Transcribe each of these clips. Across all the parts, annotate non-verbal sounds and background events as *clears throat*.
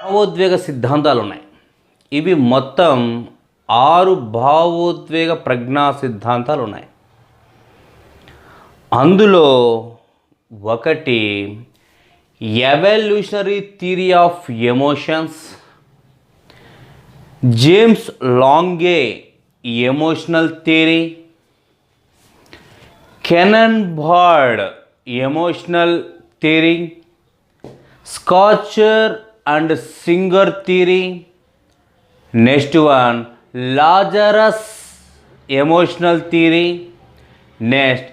భావోద్వేగ సిద్ధాంతాలు ఉన్నాయి ఇవి మొత్తం ఆరు భావోద్వేగ ప్రజ్ఞా సిద్ధాంతాలు ఉన్నాయి అందులో ఒకటి evolutionary theory of emotions James Lange emotional theory Cannon Bard emotional theory Schachter and Singer theory next one Lazarus emotional theory next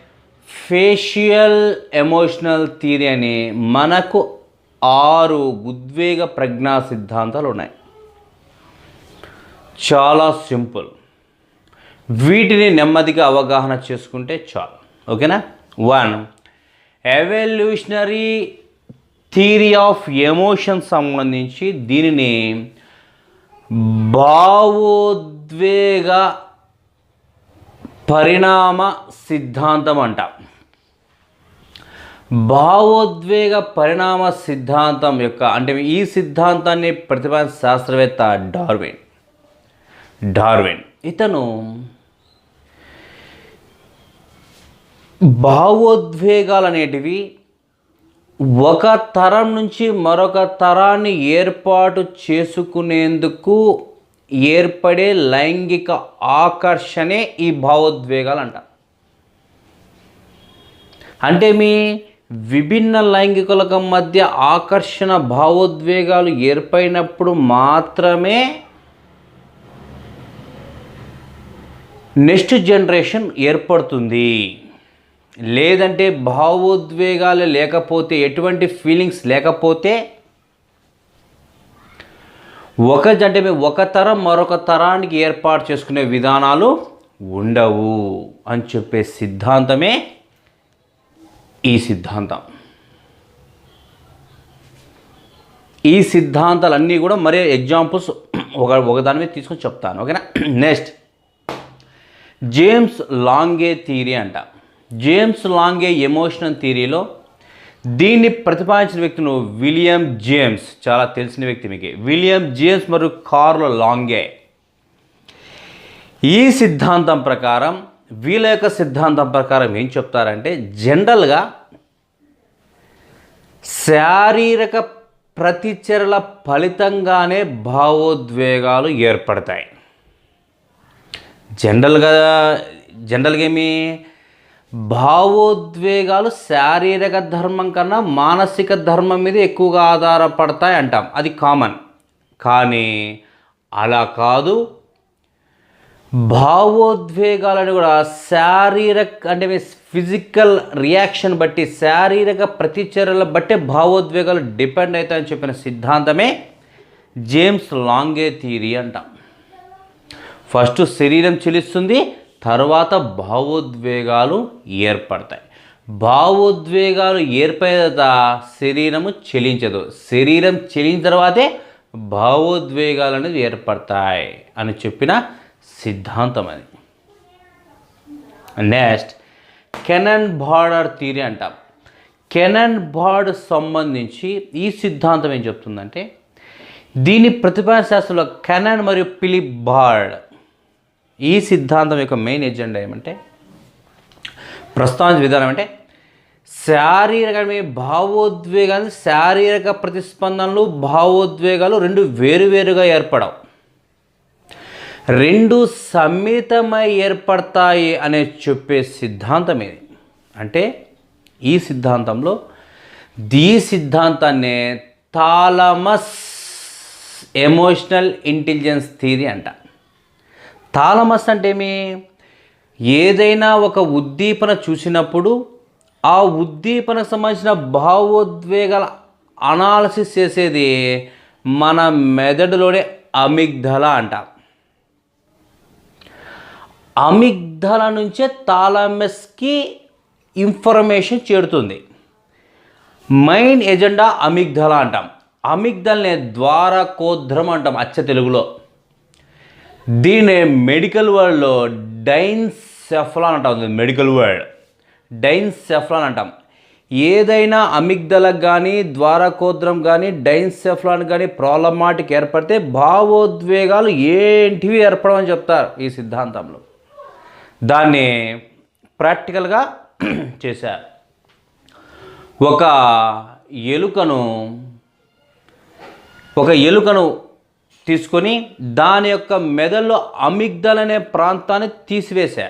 facial emotional theory అని మనకు ఆరు ఉద్వేగ ప్రజ్ఞా సిద్ధాంతాలు ఉన్నాయి. చాలా సింపుల్. వీటిని నెమ్మదిగా అవగాహన చేసుకుంటే చాలు. ఓకేనా? One evolutionary theory of emotion సంబంధించి దీనిని భావోద్వేగ పరిణామ సిద్ధాంతం అంట. భావోద్వేగ పరిణామ సిద్ధాంతం యొక్క అంటే ఈ సిద్ధాంతాన్ని ప్రతిపాదించిన శాస్త్రవేత్త డార్విన్. డార్విన్ ఇతను భావోద్వేగాలు అనేటివి ఒక తరం నుంచి మరొక తరాన్ని ఏర్పాటు చేసుకునేందుకు ఏర్పడే లైంగిక ఆకర్షణే ఈ భావోద్వేగాలు అంట అంటే మీ విభిన్న లైంగికులకు మధ్య ఆకర్షణ భావోద్వేగాలు ఏర్పడినప్పుడు మాత్రమే నెక్స్ట్ జనరేషన్ ఏర్పడుతుంది. లేదంటే భావోద్వేగాలు లేకపోతే ఎటువంటి ఫీలింగ్స్ లేకపోతే ఒక అంటే మేము ఒక తరం మరొక తరానికి ఏర్పాటు చేసుకునే విధానాలు ఉండవు అని చెప్పే సిద్ధాంతమే ఈ సిద్ధాంతం. ఈ సిద్ధాంతాలన్నీ కూడా మరే ఎగ్జాంపుల్స్ ఒక ఒకదాని మీద తీసుకొని చెప్తాను. ఓకేనా? నెక్స్ట్ జేమ్స్ లాంగే థియరీ అంట. జేమ్స్ లాంగే ఎమోషనల్ థియరీలో దీన్ని ప్రతిపాదించిన వ్యక్తులు విలియం జేమ్స్. చాలా తెలిసిన వ్యక్తి మీకు. విలియం జేమ్స్ మరియు కార్ల లాంగే. ఈ సిద్ధాంతం ప్రకారం వీళ్ళ యొక్క సిద్ధాంతం ప్రకారం ఏం చెప్తారంటే జనరల్గా శారీరక ప్రతిచర్యల ఫలితంగానే భావోద్వేగాలు ఏర్పడతాయి. జనరల్గా జనరల్గా ఏమి? భావోద్వేగాలు శారీరక ధర్మం కన్నా మానసిక ధర్మం మీద ఎక్కువగా ఆధారపడతాయి అంటాం. అది కామన్. కానీ అలా కాదు. భావోద్వేగాలను కూడా శారీరక అంటే ఫిజికల్ రియాక్షన్ బట్టి శారీరక ప్రతిచర్యల బట్టే భావోద్వేగాలు డిపెండ్ అవుతాయని చెప్పిన సిద్ధాంతమే జేమ్స్ లాంగే థియరీ అంటాం. ఫస్ట్ శరీరం చెలిస్తుంది తర్వాత భావోద్వేగాలు ఏర్పడతాయి. భావోద్వేగాలు ఏర్పడేత శరీరము చెలించదు. శరీరం చెలిన తర్వాతే భావోద్వేగాలు అనేది ఏర్పడతాయి అని చెప్పిన సిద్ధాంతం అది. నెక్స్ట్ కెనన్ బార్డర్ థీరీ అంటాం. కెనన్ బార్డ్ సంబంధించి ఈ సిద్ధాంతం ఏం చెప్తుందంటే దీని ప్రతిపాదన శాస్త్రంలో కెనన్ మరియు పిలిప్ బార్డ్ ఈ సిద్ధాంతం యొక్క మెయిన్ ఎజెండా ఏమంటే ప్రస్తావించే విధానం అంటే శారీరకమే భావోద్వేగాలు శారీరక ప్రతిస్పందనలు భావోద్వేగాలు రెండు వేరువేరుగా ఏర్పడవు. రెండు సమ్మిళితమై ఏర్పడతాయి అనే చెప్పే సిద్ధాంతం ఇది అంటే ఈ సిద్ధాంతంలో దీ సిద్ధాంతాన్నే థాలమస్ ఎమోషనల్ ఇంటెలిజెన్స్ థియరీ అంట. తాళమస్ అంటే ఏమి ఏదైనా ఒక ఉద్దీపన చూసినప్పుడు ఆ ఉద్దీపనకు సంబంధించిన భావోద్వేగాల అనాలసిస్ చేసేది మన మెదడులోనే అమిగ్ధల అంటాం. అమిగ్ధల నుంచే తాలమెస్కి ఇన్ఫర్మేషన్ చేరుతుంది. మైండ్ ఎజెండా అమిగ్ధల అంటాం. అమిగ్ధల్ని ద్వారకోద్రం అంటాం అచ్చ తెలుగులో. దీన్ని మెడికల్ వరల్డ్లో డైన్ సెఫ్లాన్ అంటాం. Medical world. డైన్ సెఫ్లాన్ అంటాం. ఏదైనా అమిగ్దలకు కానీ ద్వారకోద్రం కానీ డైన్ డైన్సెఫ్లాన్ కానీ ప్రాబ్లమాటిక్ ఏర్పడితే భావోద్వేగాలు ఏంటివి ఏర్పడమని చెప్తారు ఈ సిద్ధాంతంలో. దాన్ని ప్రాక్టికల్గా *clears throat* చేశారు. ఒక ఎలుకను ఒక ఎలుకను తీసుకొని దాని యొక్క మెదడులో అమిగ్దల్ అనే ప్రాంతాన్ని తీసివేశా.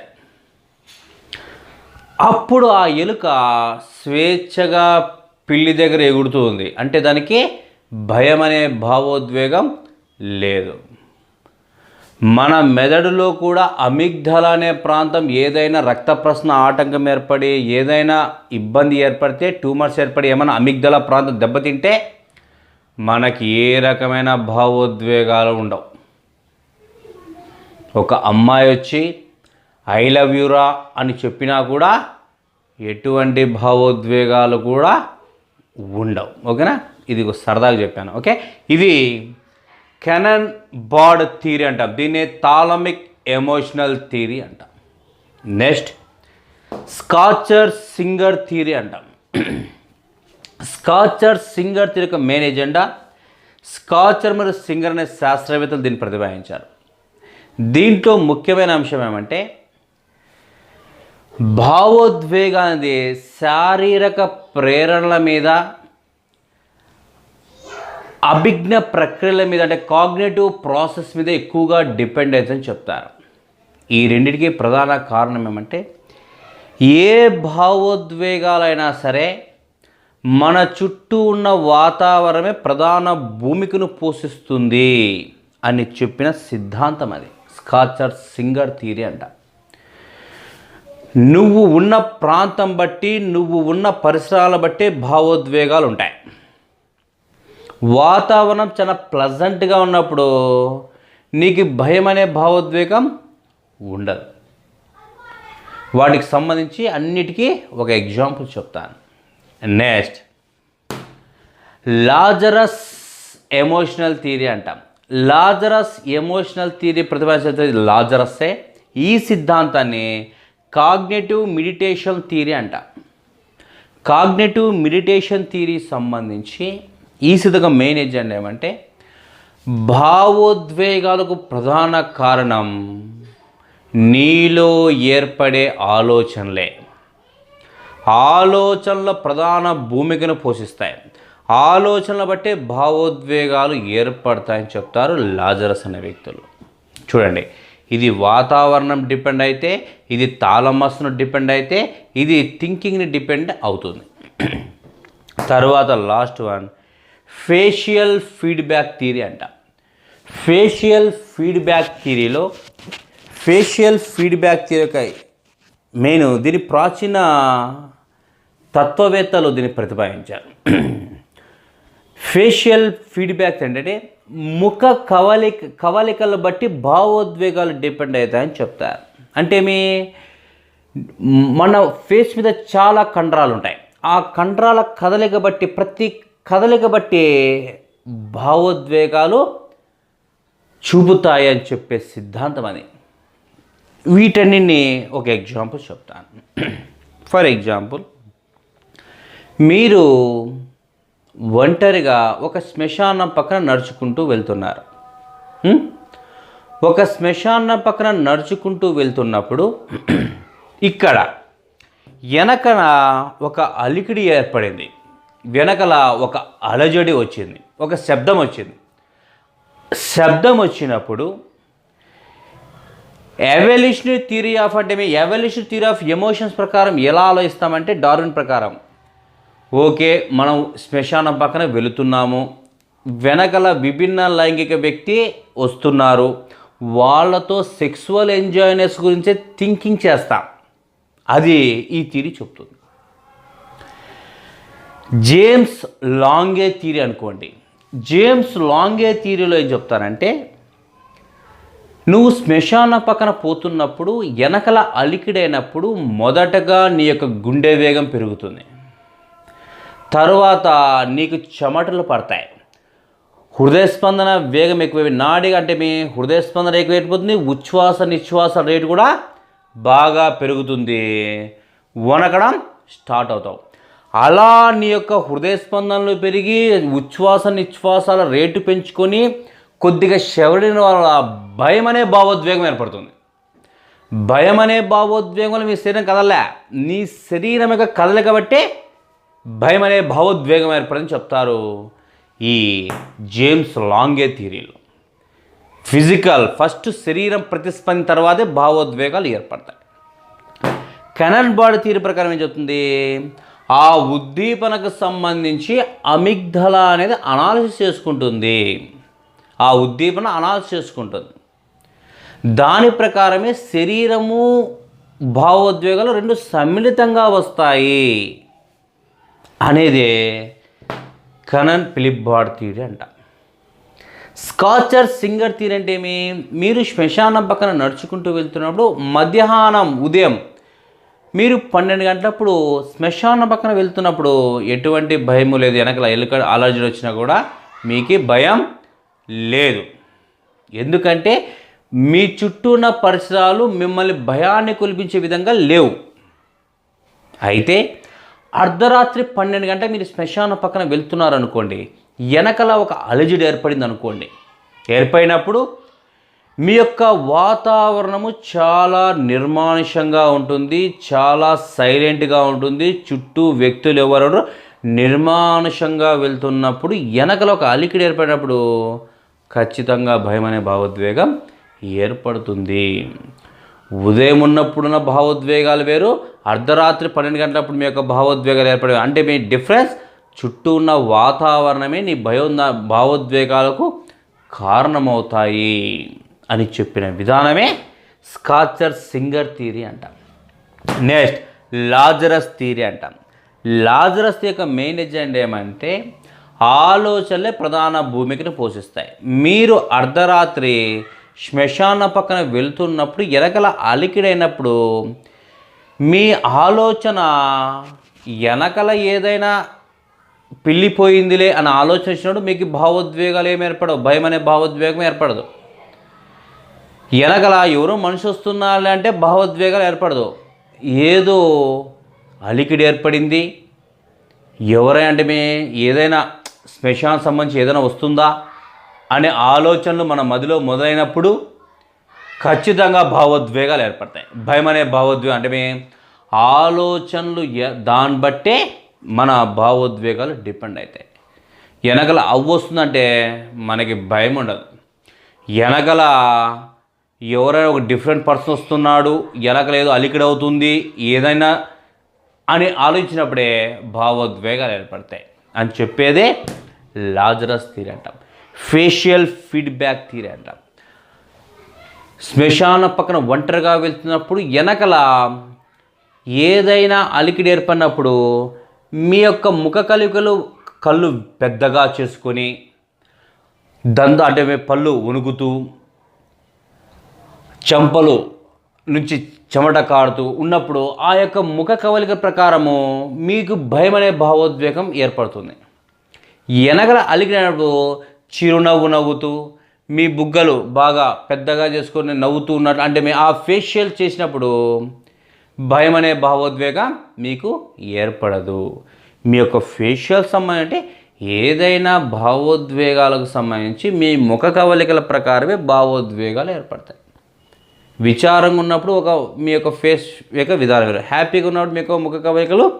అప్పుడు ఆ ఎలుక స్వేచ్ఛగా పిల్లి దగ్గర ఎగురుతూ ఉంది. అంటే దానికి భయం అనే భావోద్వేగం లేదు. మన మెదడులో కూడా అమిగ్ధల అనే ప్రాంతం ఏదైనా రక్త ప్రశ్న ఆటంకం ఏర్పడి ఏదైనా ఇబ్బంది ఏర్పడితే ట్యూమర్స్ ఏర్పడి ఏమైనా అమిగ్ధల ప్రాంతం దెబ్బతింటే మనకి ఏ రకమైన భావోద్వేగాలు ఉండవు. ఒక అమ్మాయి వచ్చి ఐ లవ్ యూరా అని చెప్పినా కూడా ఎటువంటి భావోద్వేగాలు కూడా ఉండవు. ఓకేనా? ఇది సరదాగా చెప్పాను. ఓకే? ఇది కెనన్ బార్డ్ థీరీ అంటాం. దీన్ని థాలమిక్ ఎమోషనల్ థీరీ అంటాం. నెక్స్ట్ స్కాచర్ సింగర్ థీరీ అంటాం. స్కాచర్ సింగర్ థీరీ యొక్క మెయిన్ ఎజెండా స్కాచర్ మరియు సింగర్ అనే శాస్త్రవేత్తలు దీన్ని ప్రతిపాదించారు. దీంట్లో ముఖ్యమైన అంశం ఏమంటే భావోద్వేగాన్ని అనేది శారీరక ప్రేరణల మీద అభిజ్ఞ ప్రక్రియల మీద అంటే కాగ్నేటివ్ ప్రాసెస్ మీద ఎక్కువగా డిపెండ్ అవుతుందని చెప్తారు. ఈ రెండింటికి ప్రధాన కారణం ఏమంటే ఏ భావోద్వేగాలైనా సరే మన చుట్టూ ఉన్న వాతావరణమే ప్రధాన భూమికను పోషిస్తుంది అని చెప్పిన సిద్ధాంతం అది. స్కాచర్ సింగర్ థీరీ అంట. నువ్వు ఉన్న ప్రాంతం బట్టి నువ్వు ఉన్న పరిసరాల బట్టి భావోద్వేగాలు ఉంటాయి. వాతావరణం చాలా ప్లజెంట్గా ఉన్నప్పుడు నీకు భయం అనే భావోద్వేగం ఉండదు. వాటికి సంబంధించి అన్నిటికీ ఒక ఎగ్జాంపుల్ చెప్తాను. నెక్స్ట్ లాజరస్ ఎమోషనల్ థియరీ అంటాం. లాజరస్ ఎమోషనల్ థియరీ ప్రతిపాదించేది లాజరస్సే ఈ సిద్ధాంతాన్ని కాగ్నేటివ్ మెడిటేషన్ థియరీ అంట. కాగ్నేటివ్ మెడిటేషన్ థియరీ సంబంధించి ఈ సిద్ధంగా మెయిన్ ఎజెండా ఏమంటే భావోద్వేగాలకు ప్రధాన కారణం నీలో ఏర్పడే ఆలోచనలే. ఆలోచనల ప్రధాన భూమికను పోషిస్తాయి. ఆలోచనల బట్టే భావోద్వేగాలు ఏర్పడతాయని చెప్తారు లాజరస్ అనే వ్యక్తులు. చూడండి ఇది వాతావరణం డిపెండ్ అయితే ఇది తాళమస్ను డిపెండ్ అయితే ఇది థింకింగ్ని డిపెండ్ అవుతుంది. తర్వాత last one facial feedback theory అంట. ఫేషియల్ ఫీడ్బ్యాక్ థియరీలో ఫేషియల్ ఫీడ్బ్యాక్ థియరీ యొక్క మెయిన్ దీని ప్రాచీన తత్వవేత్తలు దీన్ని ప్రతిపాదించారు. ఫేషియల్ ఫీడ్బ్యాక్ ఏంటంటే ముఖ కవలిక కవలికలు బట్టి భావోద్వేగాలు డిపెండ్ అవుతాయని చెప్తారు. అంటే మీ మన ఫేస్ మీద చాలా కండరాలు ఉంటాయి. ఆ కండరాల కదలిక బట్టి ప్రతి కదలిక బట్టి భావోద్వేగాలు చూపుతాయని చెప్పే సిద్ధాంతం అని వీటన్నిటిని ఒక ఎగ్జాంపుల్ చెప్తాను. ఫర్ ఎగ్జాంపుల్ మీరు ఒంటరిగా ఒక శ్మశానం పక్కన నడుచుకుంటూ వెళ్తున్నారు. ఒక శ్మశానం పక్కన నడుచుకుంటూ వెళ్తున్నప్పుడు ఇక్కడ వెనకన ఒక అలికిడి ఏర్పడింది. వెనకల ఒక అలజడి వచ్చింది. ఒక శబ్దం వచ్చింది. శబ్దం వచ్చినప్పుడు ఎవల్యూషనరీ థియరీ ఆఫ్ అంటే మీ ఎవల్యూషనరీ థియరీ ఆఫ్ ఎమోషన్స్ ప్రకారం ఎలా ఆలోచిస్తామంటే డార్విన్ ప్రకారం ఓకే మనం శ్మశానం పక్కన వెళుతున్నాము. వెనకల విభిన్న లైంగిక వ్యక్తి వస్తున్నారు. వాళ్ళతో సెక్సువల్ ఎంజాయ్నెస్ గురించే థింకింగ్ చేస్తాం. అది ఈ థియరీ చెప్తుంది. జేమ్స్ లాంగే థియరీ అనుకోండి. జేమ్స్ లాంగే థీరీలో ఏం చెప్తారంటే నువ్వు శ్మశాన పక్కన పోతున్నప్పుడు వెనకల అలికిడైనప్పుడు మొదటగా నీ యొక్క గుండె వేగం పెరుగుతుంది. తరువాత నీకు చెమటలు పడతాయి. హృదయ స్పందన వేగం ఎక్కువ నాడి అంటే మీ హృదయ స్పందన ఎక్కువైపోతుంది ఉచ్ఛ్వాస నిశ్వాస రేటు కూడా బాగా పెరుగుతుంది. వనకడం స్టార్ట్ అవుతావు. అలా నీ యొక్క హృదయ స్పందనలు పెరిగి ఉచ్ఛ్వాస నిశ్వాసాల రేటు పెంచుకొని కొద్దిగా శవడిన వల్ల భయం అనే భావోద్వేగం ఏర్పడుతుంది. భయం అనే భావోద్వేగం వల్ల మీ శరీరం కదలలే. నీ శరీరం యొక్క కదలిక బట్టే భయం అనే భావోద్వేగం ఏర్పడని చెప్తారు ఈ జేమ్స్ లాంగే థియరీలో. ఫిజికల్ ఫస్ట్ శరీరం ప్రతిస్పందిన తర్వాతే భావోద్వేగాలు ఏర్పడతాయి. కెనన్ బాడీ థియరీ ప్రకారం ఏం చెప్తుంది? ఆ ఉద్దీపనకు సంబంధించి అమిగ్ధల అనేది అనాలిసిస్ చేసుకుంటుంది. ఆ ఉద్దీపన అనాలిసిస్ చేసుకుంటుంది. దాని ప్రకారమే శరీరము భావోద్వేగాలు రెండు సమ్మిళితంగా వస్తాయి. అనేది కనన్ ఫిలిప్ బాడ్ థియరీ అంట. స్కాచర్ సింగర్ థియరీ అంటే ఏమి? మీరు శ్మశానం పక్కన నడుచుకుంటూ వెళ్తున్నప్పుడు మధ్యాహ్నం ఉదయం మీరు పన్నెండు గంటలప్పుడు శ్మశానం పక్కన వెళ్తున్నప్పుడు ఎటువంటి భయము లేదు. వెనకల ఎలుక అలర్జీ వచ్చినా కూడా మీకు భయం లేదు. ఎందుకంటే మీ చుట్టూ ఉన్న పరిసరాలు మిమ్మల్ని భయాన్ని కొలిపించే విధంగా లేవు. అయితే అర్ధరాత్రి పన్నెండు గంటల మీరు శ్మశాన పక్కన వెళ్తున్నారనుకోండి వెనకల ఒక అలజడి ఏర్పడింది అనుకోండి ఏర్పడినప్పుడు మీ యొక్క వాతావరణము చాలా నిర్మానుషంగా ఉంటుంది చాలా సైలెంట్గా ఉంటుంది. చుట్టూ వ్యక్తులు ఎవరు నిర్మానుషంగా వెళ్తున్నప్పుడు వెనకల ఒక అలికిడి ఏర్పడినప్పుడు ఖచ్చితంగా భయం అనే భావోద్వేగం ఏర్పడుతుంది. ఉదయం ఉన్నప్పుడున్న భావోద్వేగాలు వేరు అర్ధరాత్రి పన్నెండు గంటలప్పుడు మీ యొక్క భావోద్వేగాలు ఏర్పడే అంటే మీ డిఫరెన్స్ చుట్టూ ఉన్న వాతావరణమే నీ భయం భావోద్వేగాలకు కారణమవుతాయి అని చెప్పిన విధానమే స్కాచర్ సింగర్ థీరీ అంటాం. నెక్స్ట్ లాజరస్ థీరీ అంటాం. లాజరస్ యొక్క మెయిన్ ఎజెండా ఏమంటే ఆలోచనలే ప్రధాన భూమికను పోషిస్తాయి. మీరు అర్ధరాత్రి శ్మశాన పక్కన వెళ్తున్నప్పుడు ఎనకల అలికిడైనప్పుడు మీ ఆలోచన వెనకల ఏదైనా పిల్లిపోయిందిలే అని ఆలోచించినప్పుడు మీకు భావోద్వేగాలు ఏమి ఏర్పడవు భయం అనే భావోద్వేగం ఏర్పడదు. వెనకల ఎవరో మనిషి వస్తున్నారు అంటే భావోద్వేగాలు ఏర్పడదు. ఏదో అలికిడి ఏర్పడింది. ఎవరైనా అంటే ఏదైనా శ్మశానం సంబంధించి ఏదైనా వస్తుందా? అనే ఆలోచనలు మన మదిలో మొదలైనప్పుడు ఖచ్చితంగా భావోద్వేగాలు ఏర్పడతాయి. భయం అనే భావోద్వేగం అంటే మే ఆలోచనలు ఎ- దాన్ని బట్టే మన భావోద్వేగాలు డిపెండ్ అవుతాయి. వెనకల అవ్వు వస్తుందంటే మనకి భయం ఉండదు. వెనకల ఎవరైనా ఒక డిఫరెంట్ పర్సన్ వస్తున్నాడు వెనకల ఏదో అలికిడవుతుంది ఏదైనా అని ఆలోచించినప్పుడే భావోద్వేగాలు ఏర్పడతాయి. అని చెప్పేదే లాజరస్ థీరీ అంటాం. ఫేషియల్ ఫీడ్బ్యాక్ థీరీ అంట. శ్మశాన పక్కన ఒంటరిగా వెళ్తున్నప్పుడు వెనకల ఏదైనా అలికిడి ఏర్పడినప్పుడు మీ యొక్క ముఖ కలికలు కళ్ళు పెద్దగా చేసుకొని దంద అంటే మీ పళ్ళు వణుకుతూ చెంపలు నుంచి చెమట కారుతూ ఉన్నప్పుడు ఆ యొక్క ముఖ కవలిక ప్రకారము మీకు భయం అనే భావోద్వేగం ఏర్పడుతుంది. వెనకల అలిగినప్పుడు చిరునవ్వు నవ్వుతూ మీ బుగ్గలు బాగా పెద్దగా చేసుకొని నవ్వుతూ ఉన్నట్టు అంటే మీ ఆ ఫేషియల్ చేసినప్పుడు భయం అనే భావోద్వేగం మీకు ఏర్పడదు. మీ యొక్క ఫేషియల్ సంబంధం అంటే ఏదైనా భావోద్వేగాలకు సంబంధించి మీ ముఖ కవలికల ప్రకారమే భావోద్వేగాలు ఏర్పడతాయి. విచారంగా ఉన్నప్పుడు ఒక మీ యొక్క ఫేస్ యొక్క విధానం వేరు. హ్యాపీగా ఉన్నప్పుడు మీ యొక్క ముఖ కవలికలు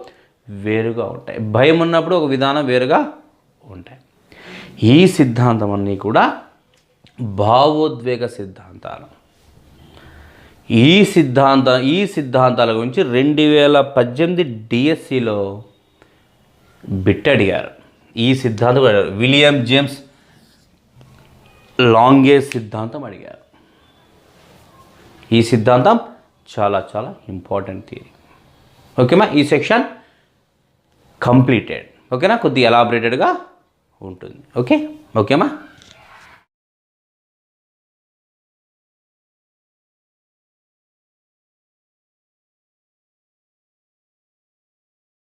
వేరుగా ఉంటాయి. భయం ఉన్నప్పుడు ఒక విధానం వేరుగా ఉంటాయి. ఈ సిద్ధాంతం అన్నీ కూడా భావోద్వేగ సిద్ధాంతాలు. ఈ సిద్ధాంత ఈ సిద్ధాంతాల గురించి రెండు వేల పద్దెనిమిది డిఎస్సిలో బిట్ అడిగారు ఈ సిద్ధాంతం అడిగారు. విలియం జేమ్స్ లాంగే సిద్ధాంతం అడిగారు. ఈ సిద్ధాంతం చాలా చాలా ఇంపార్టెంట్ థియరీ. ఓకేమా ఈ సెక్షన్ కంప్లీటెడ్. ఓకేనా? కొద్ది ఎలాబరేటెడ్గా ఉంటుంది. ఓకే? ఓకేమా?